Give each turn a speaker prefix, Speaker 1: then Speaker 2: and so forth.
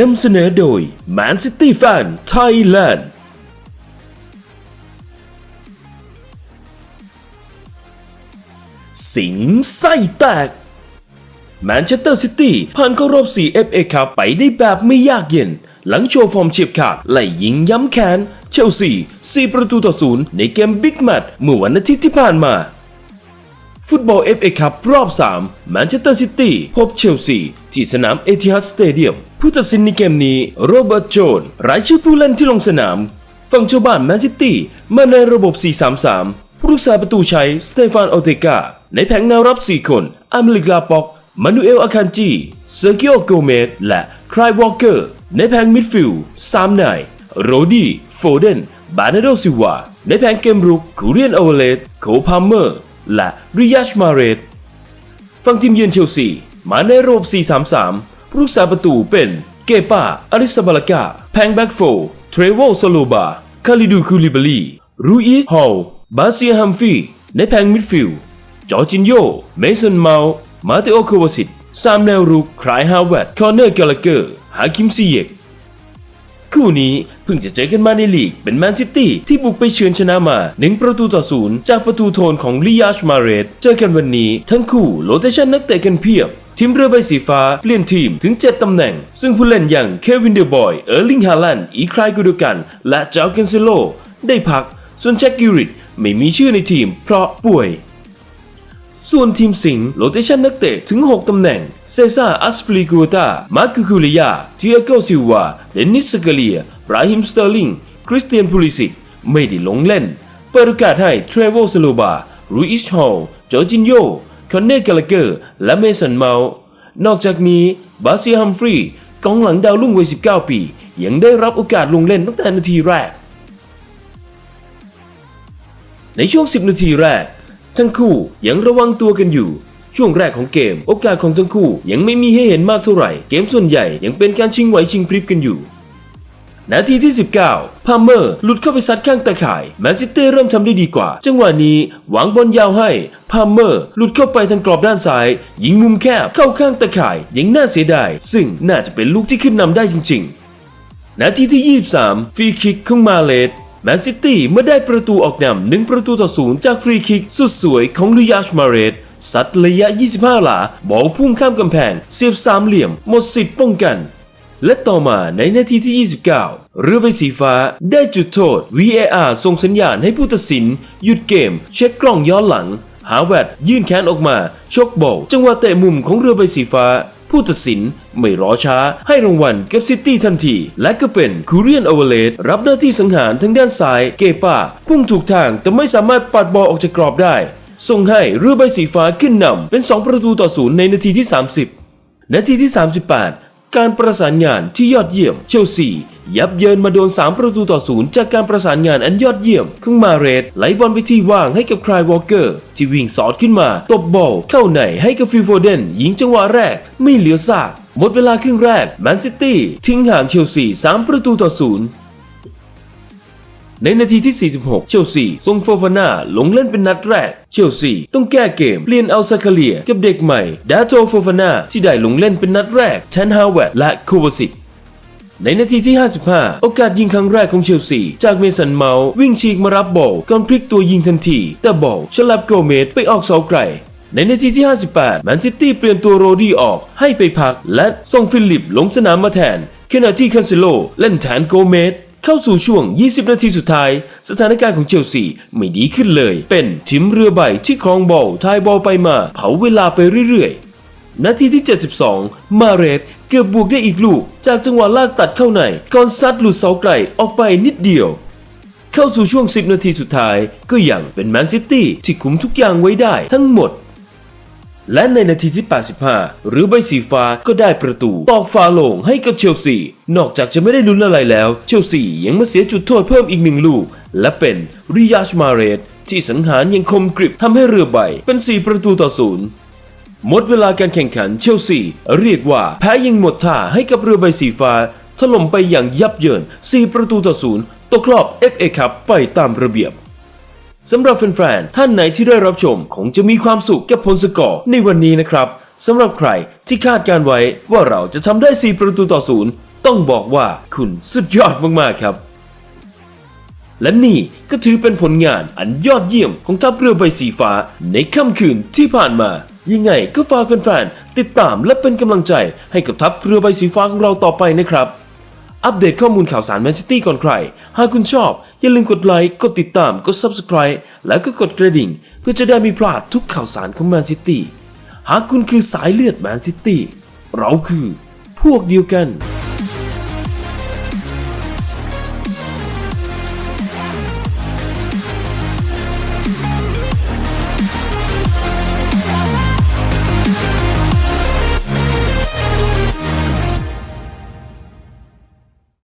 Speaker 1: นำเสนอโดย Man City Fan Thailand สิงไส้แตกแมนเชสเตอร์ซิตี้ผ่านเข้ารอบ 4 FA คัพไปได้แบบไม่ยากเย็น หลังโชว์ฟอร์มเฉียบขาดไล่ยิงย้ำแคนเชลซี 4 ประตูต่อศูนย์ในเกมบิ๊กแมตช์เมื่อวันอาทิตย์ที่ผ่านมา ฟุตบอล FA คัพรอบ 3 แมนเชสเตอร์ซิตี้พบเชลซีที่สนามเอทิฮัดสเตเดียม ผู้ตัดสินในเกมนี้โรเบิร์ตโจนรายชื่อผู้เล่นที่ลงสนามฝั่งชาวบ้านแมนซิตี้มาในระบบ 4-3-3 ผู้รักษาประตูใช้สเตฟานโอเตกาในแผงแนวรับ 4 คนอามิลิกลาปอกมานูเอลอาคันจีเซอร์กิโอโกเมสและครายวอลเกอร์ในแผงมิดฟิลด์ซามนายโรดี้โฟเดนบานาโดซิวาในแผงเกมรุกคูเรียนโอเวเลตโคพามเมอร์และริยัชมาเรตฝั่งทีมเยือนเชลซีมาในระบบ4-3-3 ผู้รักษาประตูเป็นเกปาอาริสบาลากาแพงแบ็กโฟเทรเวลโซโลบาคาลิดูคูลิบาลีรูอิสฮอลบาเซียฮัมฟีในแผงมิดฟิลด์จอจินโยเมสันเมามาเตโอโควาสิตซามแนวรุกครายฮาวเวดคอนเนอร์กาลเกอร์ฮาคิมซีเยกคู่นี้เพิ่งจะเจอกันมาในลีกเป็นแมนซิตี้ที่บุกไปเชือนชนะมาหนึ่งประตูต่อศูนย์จากประตูโทนของลิยาชมาเรตเจอกันวันนี้ทั้งคู่โลเตชันนักเตะกันเพียบ ทีมเรือใบสีฟ้าเปลี่ยนทีมถึง 7 ตำแหน่ง ซึ่งผู้เล่นอย่างเควินเดอร์บอย เออร์ลิงฮาลันด์อีคลายกูดูกัน และจาเกนเซโล ได้พัก ส่วนแจ็คกิริตไม่มีชื่อในทีมเพราะป่วย ส่วนทีมสิงห์โลเตชันนักเตะถึง 6 ตำแหน่ง เซซ่าอัสปลีกูตามาร์คคูลิยาเทียโกซิวาเดนิสสกเลียบราฮิมสเตอร์ลิง คริสเตียนพูลิสิกไม่ได้ลงเล่น เปิดโอกาสให้เทรเวลสโลบารูอิชฮอลจอร์จินโย คอนเนอร์กาลเกอร์ และเมสันเมานอกจากนี้บาซีฮัมฟรีย์กองหลังดาวรุ่งวัย 19 ปี ยังได้รับโอกาสลงเล่นตั้งแต่นาทีแรก ในช่วง 10 นาทีแรก ทั้งคู่ยังระวังตัวกันอยู่ ช่วงแรกของเกม โอกาสของทั้งคู่ยังไม่มีให้เห็นมากเท่าไหร่ เกมส่วนใหญ่ยังเป็นการชิงไหวชิงพริบกันอยู่ นาทีที่ 19 พาเมอร์หลุดเข้าไปซัดข้างตะข่าย แมนซิตี้เริ่มทำได้ดีกว่า จังหวะนี้หวังบอลยาวให้ พาเมอร์หลุดเข้าไปทางกรอบด้านซ้าย ยิงมุมแคบเข้าข้างตะข่ายยังน่าเสียดาย ซึ่งน่าจะเป็นลูกที่ขึ้นนำได้จริง ๆ นาทีที่ 23 ฟรีคิกของมาเลสแมนซิตี้เมื่อได้ประตูออกนำหนึ่งประตูต่อศูนย์จากฟรีคิกสุดสวยของลุยาชมาเรตซัดระยะ 25 หลา บอลพุ่งข้ามกำแพงเสียบสามเหลี่ยม หมดสิทธิ์ป้องกัน และต่อมาในนาทีที่ 29 เรือใบสีฟ้าได้จุดโทษ VAR ส่งสัญญาณให้ผู้ตัดสิน หยุดเกม เช็คกล้องย้อนหลังฮาแวดยื่นแขนออกมา ชกบอลจังหวะเตะมุมของเรือใบสีฟ้า ผู้ตัดสินไม่รอช้า ให้รางวัลกับซิตี้ทันที และก็เป็นคูเรียนโอเวเลตรับหน้าที่สังหารทางด้านซ้ายเกปาพุ่งถูกทางแต่ไม่สามารถปัดบอลออกจากกรอบได้ ส่งให้เรือใบสีฟ้าขึ้นนำเป็น 2 ประตูต่อศูนย์ในนาทีที่ 30 นาทีที่ 38 การประสานงานที่ยอดเยี่ยม เชลซี ยับเยินมาโดน 3 ประตูต่อศูนย์จากการประสานงานอันยอดเยี่ยมของมาเรตไหลบอลไปที่ว่างให้กับครายวอลเกอร์ ที่วิ่งสอดขึ้นมา ตบบอลเข้าในให้กับฟิลโฟเดนยิงจังหวะแรกไม่เหลือซากหมดเวลาครึ่งแรกแมนซิตี้ทิ้งห่างเชลซี 3 ประตูต่อศูนย์ในนาทีที่ 46 เชลซีส่งโฟฟาน่าลงเล่นเป็นนัดแรก เชลซีต้องแก้เกมเปลี่ยนเอาซาคาเลียกับเด็กใหม่ดาโจโฟฟาน่าที่ได้ลงเล่นเป็นนัดแรกแทนฮาวเวดและโควาสิตในนาทีที่ 55 โอกาสยิงครั้งแรกของเชลซีจากเมสันเมาส์วิ่งฉีกมารับบอลก่อนพลิกตัวยิงทันที แต่บอลฉลับโกเมสไปออกเสาไกล ในนาทีที่ 58 แมนซิตี้เปลี่ยนตัวโรดี้ออกให้ไปพัก และส่งฟิลิปลงสนามมาแทนขณะที่คันเซโลเล่นแทนโกเมส เข้าสู่ช่วง 20 นาทีสุดท้าย สถานการณ์ของเชลซีไม่ดีขึ้นเลย เป็นทีมเรือใบที่ครองบอลทายบอลไปมา เผาเวลาไปเรื่อยๆ นาทีที่ 72 มาเรตเกือบบวกได้อีกลูก จากจังหวะลากตัดเข้าในก่อนซัดหลุดเสาไกลออกไปนิดเดียว เข้าสู่ช่วง 10 นาทีสุดท้าย ก็ยังเป็นแมนซิตี้ที่คุมทุกอย่างไว้ได้ทั้งหมด และในนาทีที่ 85 หรือใบสีฟ้าก็ได้ประตู ตอกฟ้าลงให้กับเชลซี นอกจากจะไม่ได้ลุ้นอะไรแล้ว เชลซียังมาเสียจุดโทษเพิ่มอีกหนึ่งลูก และเป็นริยาชมาเรตที่สังหารยังคมกริบทำให้เรือใบเป็น 4 ประตูต่อศูนย์หมดเวลาการแข่งขันเชลซี เรียกว่าแพ้ยังหมดท่าให้กับเรือใบสีฟ้า ถล่มไปอย่างยับเยิน 4 ประตูต่อศูนย์ตกรอบ FA คัพไปตามระเบียบ สำหรับแฟนๆ ท่านไหนที่ได้รับชมคงจะมีความสุขกับผลสกอร์ในวันนี้นะครับสำหรับใครที่คาดการไว้ว่าเราจะทำได้ 4 ประตูต่อศูนย์ต้องบอกว่าคุณสุดยอดมากๆครับ และนี่ก็ถือเป็นผลงานอันยอดเยี่ยมของทัพเรือใบสีฟ้าในค่ำคืนที่ผ่านมา ยังไงก็ฝากแฟนๆ ติดตามและเป็นกำลังใจให้กับทัพเรือใบสีฟ้าของเราต่อไปนะครับ อัปเดตข้อมูลข่าวสารแมนซิตี้ก่อนใคร หากคุณชอบ อย่าลืมกดไลค์ กดติดตาม กด Subscribe แล้วก็กดกระดิ่ง เพื่อจะได้ไม่พลาดทุกข่าวสารของแมนซิตี้ หากคุณคือสายเลือดแมนซิตี้ เราคือพวกเดียวกัน